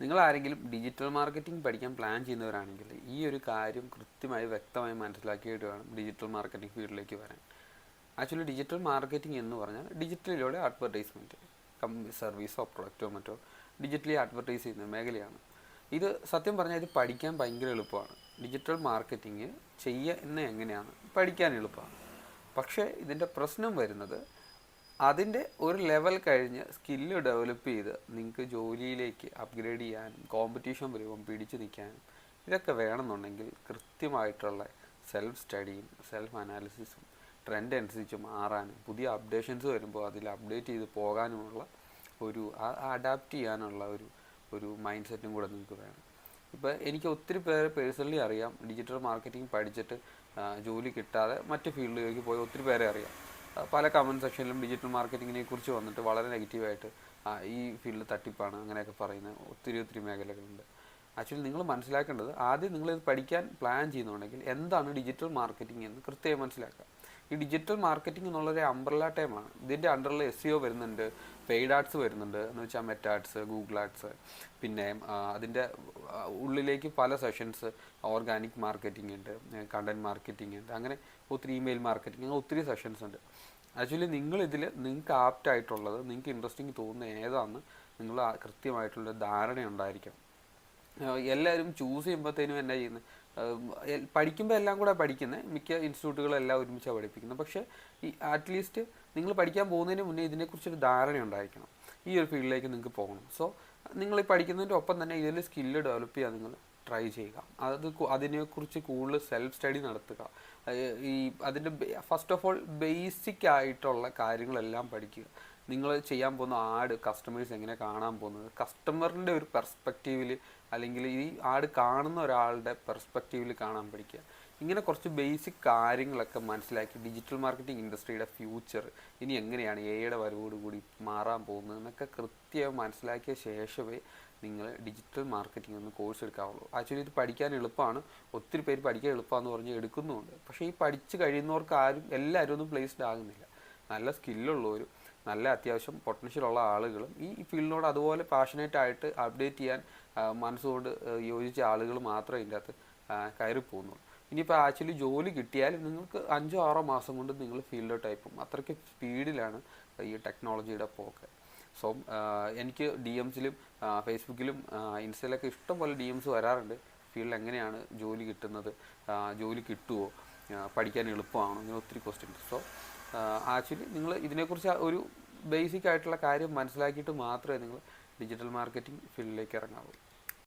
നിങ്ങൾ ആരെങ്കിലും digital marketing പഠിക്കാൻ പ്ലാൻ ചെയ്യുന്നവരാണെങ്കിൽ ഈ ഒരു കാര്യം കൃത്യമായി വ്യക്തമായി മനസ്സിലാക്കിയിട്ട് വേണം ഡിജിറ്റൽ മാർക്കറ്റിംഗ് ഫീൽഡിലേക്ക് വരാൻ. ആക്ച്വലി ഡിജിറ്റൽ മാർക്കറ്റിംഗ് എന്ന് പറഞ്ഞാൽ ഡിജിറ്റലിലൂടെ അഡ്വർടൈസ്മെന്റ് കമ്പനി സർവീസോ പ്രൊഡക്റ്റോ മറ്റോ ഡിജിറ്റലി അഡ്വർടൈസ് ചെയ്യുന്ന മേഖലയാണ്. ഇത് സത്യം പറഞ്ഞാൽ ഇത് പഠിക്കാൻ ഭയങ്കര എളുപ്പമാണ്. ഡിജിറ്റൽ മാർക്കറ്റിംഗ് എന്ന് എങ്ങനെയാണ് പഠിക്കാൻ എളുപ്പമാണ്. പക്ഷേ ഇതിന്റെ പ്രശ്നം വരുന്നത് അതിന്റെ ഒരു ലെവൽ കഴിഞ്ഞ് സ്കില്ല് ഡെവലപ്പ് ചെയ്ത് നിങ്ങൾക്ക് ജോലിയിലേക്ക് അപ്ഗ്രേഡ് ചെയ്യാനും കോമ്പറ്റീഷൻ വരുമ്പം പിടിച്ചു നിൽക്കാനും ഇതൊക്കെ വേണമെന്നുണ്ടെങ്കിൽ കൃത്യമായിട്ടുള്ള സെൽഫ് സ്റ്റഡിയും സെൽഫ് അനാലിസിസും ട്രെൻഡ് അനുസരിച്ച് മാറാനും പുതിയ അപ്ഡേഷൻസ് വരുമ്പോൾ അതിൽ അപ്ഡേറ്റ് ചെയ്ത് പോകാനുമുള്ള ഒരു അഡാപ്റ്റ് ചെയ്യാനുള്ള ഒരു ഒരു മൈൻഡ് സെറ്റും കൂടെ നിങ്ങൾക്ക് വേണം. ഇപ്പോൾ എനിക്ക് ഒത്തിരി പേര് പേഴ്സണലി അറിയാം. ഡിജിറ്റൽ മാർക്കറ്റിംഗ് പഠിച്ചിട്ട് ജോലി കിട്ടാതെ മറ്റ് ഫീൽഡിലേക്ക് പോയി ഒത്തിരി പേരെ അറിയാം. പല കമന്റ് സെക്ഷനിലും ഡിജിറ്റൽ മാർക്കറ്റിങ്ങിനെ കുറിച്ച് വന്നിട്ട് വളരെ നെഗറ്റീവായിട്ട് ഈ ഫീൽഡ് തട്ടിപ്പാണ് അങ്ങനെയൊക്കെ പറയുന്ന ഒത്തിരി ഒത്തിരി മേഖലകളുണ്ട്. ആക്ച്വലി നിങ്ങൾ മനസ്സിലാക്കേണ്ടത് ആദ്യം നിങ്ങൾ ഇത് പഠിക്കാൻ പ്ലാൻ ചെയ്യുന്നുണ്ടെങ്കിൽ എന്താണ് ഡിജിറ്റൽ മാർക്കറ്റിംഗ് എന്ന് കൃത്യമായി മനസ്സിലാക്കുക. ഈ ഡിജിറ്റൽ മാർക്കറ്റിംഗ് എന്നുള്ളൊരു അംബ്രല ടൈമാണ് ഇതിന്റെ അണ്ടറിൽ എസ് സിഒ വരുന്നുണ്ട് പെയ്ഡ് ആർട്സ് വരുന്നുണ്ട് എന്ന് വെച്ചാൽ മെറ്റ് ആർട്സ് ഗൂഗിൾ ആർട്സ് പിന്നെ അതിന്റെ ഉള്ളിലേക്ക് പല സെഷൻസ് ഓർഗാനിക് മാർക്കറ്റിംഗ് ഉണ്ട് കണ്ടന്റ് മാർക്കറ്റിംഗ് ഉണ്ട് അങ്ങനെ ഒത്തിരി ഇമെയിൽ മാർക്കറ്റിംഗ് അങ്ങനെ ഒത്തിരി സെഷൻസ് ഉണ്ട്. ആക്ച്വലി നിങ്ങൾ ഇതിൽ നിങ്ങൾക്ക് ആപ്റ്റ് ആയിട്ടുള്ളത് നിങ്ങൾക്ക് ഇൻട്രസ്റ്റിംഗ് തോന്നുന്ന ഏതാണെന്ന് നിങ്ങൾ കൃത്യമായിട്ടുള്ള ധാരണ ഉണ്ടായിരിക്കണം എല്ലാവരും ചൂസ് ചെയ്യുമ്പോഴത്തേനും എന്നാ ചെയ്യുന്നത് പഠിക്കുമ്പോൾ എല്ലാം കൂടെ പഠിക്കുന്നത് മിക്ക ഇൻസ്റ്റിറ്റ്യൂട്ടുകളെല്ലാം ഒരുമിച്ചാണ് പഠിപ്പിക്കുന്നത് പക്ഷേ ഈ അറ്റ്ലീസ്റ്റ് നിങ്ങൾ പഠിക്കാൻ പോകുന്നതിന് മുന്നേ ഇതിനെക്കുറിച്ചൊരു ധാരണ ഉണ്ടായിരിക്കണം. ഈ ഒരു ഫീൽഡിലേക്ക് നിങ്ങൾക്ക് പോകണം. സോ നിങ്ങൾ ഈ പഠിക്കുന്നതിന്റെ ഒപ്പം തന്നെ ഇതിൽ സ്കില്ല് ഡെവലപ്പ് ചെയ്യാൻ നിങ്ങൾ ട്രൈ ചെയ്യുക. അത് അതിനെക്കുറിച്ച് കൂടുതൽ സെൽഫ് സ്റ്റഡി നടത്തുക. ഈ അതിന്റെ ഫസ്റ്റ് ഓഫ് ഓൾ ബേസിക് ആയിട്ടുള്ള കാര്യങ്ങളെല്ലാം പഠിക്കുക. നിങ്ങൾ ചെയ്യാൻ പോകുന്ന ആഡ് കസ്റ്റമേഴ്സ് എങ്ങനെ കാണാൻ പോകുന്നത്? കസ്റ്റമറിന്റെ ഒരു പെർസ്പെക്റ്റീവിൽ അല്ലെങ്കിൽ ഈ ആഡ് കാണുന്ന ഒരാളുടെ പെർസ്പെക്റ്റീവിൽ കാണാൻ പഠിക്കുക. ഇങ്ങനെ കുറച്ച് ബേസിക് കാര്യങ്ങളൊക്കെ മനസ്സിലാക്കി ഡിജിറ്റൽ മാർക്കറ്റിംഗ് ഇൻഡസ്ട്രിയുടെ ഫ്യൂച്ചർ ഇനി എങ്ങനെയാണ് എയുടെ വരവോടുകൂടി മാറാൻ പോകുന്നത് എന്നൊക്കെ കൃത്യമായി മനസ്സിലാക്കിയ ശേഷമേ നിങ്ങൾ ഡിജിറ്റൽ മാർക്കറ്റിംഗ് ഒന്ന് കോഴ്സ് എടുക്കാവുള്ളൂ. ആക്ച്വലി ഇത് പഠിക്കാൻ എളുപ്പമാണ്. ഒത്തിരി പേര് പഠിക്കാൻ എളുപ്പമാണെന്ന് പറഞ്ഞ് എടുക്കുന്നുമുണ്ട്. പക്ഷേ ഈ പഠിച്ച് കഴിയുന്നവർക്ക് ആരും എല്ലാവരും ഒന്നും പ്ലേസ്ഡ് ആകുന്നില്ല. നല്ല സ്കില്ലുള്ളവരും നല്ല അത്യാവശ്യം പൊട്ടൻഷ്യൽ ഉള്ള ആളുകളും ഈ ഫീൽഡിനോട് അതുപോലെ പാഷനേറ്റ് ആയിട്ട് അപ്ഡേറ്റ് ചെയ്യാൻ മനസ്സോട് യോജിച്ച ആളുകൾ മാത്രമേ ഇതിന്റെ അകത്ത് കയറി പോകുന്നുള്ളൂ. ഇനിയിപ്പോൾ ആക്ച്വലി ജോലി കിട്ടിയാൽ നിങ്ങൾക്ക് അഞ്ചോ ആറോ മാസം കൊണ്ട് നിങ്ങൾ ഫീൽഡോട്ട് പോകും അത്രയ്ക്ക് സ്പീഡിലാണ് ഈ ടെക്നോളജിയുടെ പോക്ക്. സോ എനിക്ക് ഡി എംസിലും ഫേസ്ബുക്കിലും ഇൻസ്റ്റയിലൊക്കെ ഇഷ്ടംപോലെ ഡി എംസ് വരാറുണ്ട്. ഫീൽഡിൽ എങ്ങനെയാണ് ജോലി കിട്ടുന്നത് ജോലി കിട്ടുമോ പഠിക്കാൻ എളുപ്പമാണോ ഇങ്ങനെ ഒത്തിരി ക്വസ്റ്റ്യൻസ് സോ ആക്ച്വലി നിങ്ങൾ ഇതിനെക്കുറിച്ച് ഒരു ബേസിക് ആയിട്ടുള്ള കാര്യം മനസ്സിലാക്കിയിട്ട് മാത്രമേ നിങ്ങൾ ഡിജിറ്റൽ മാർക്കറ്റിംഗ് ഫീൽഡിലേക്ക് ഇറങ്ങാവൂ.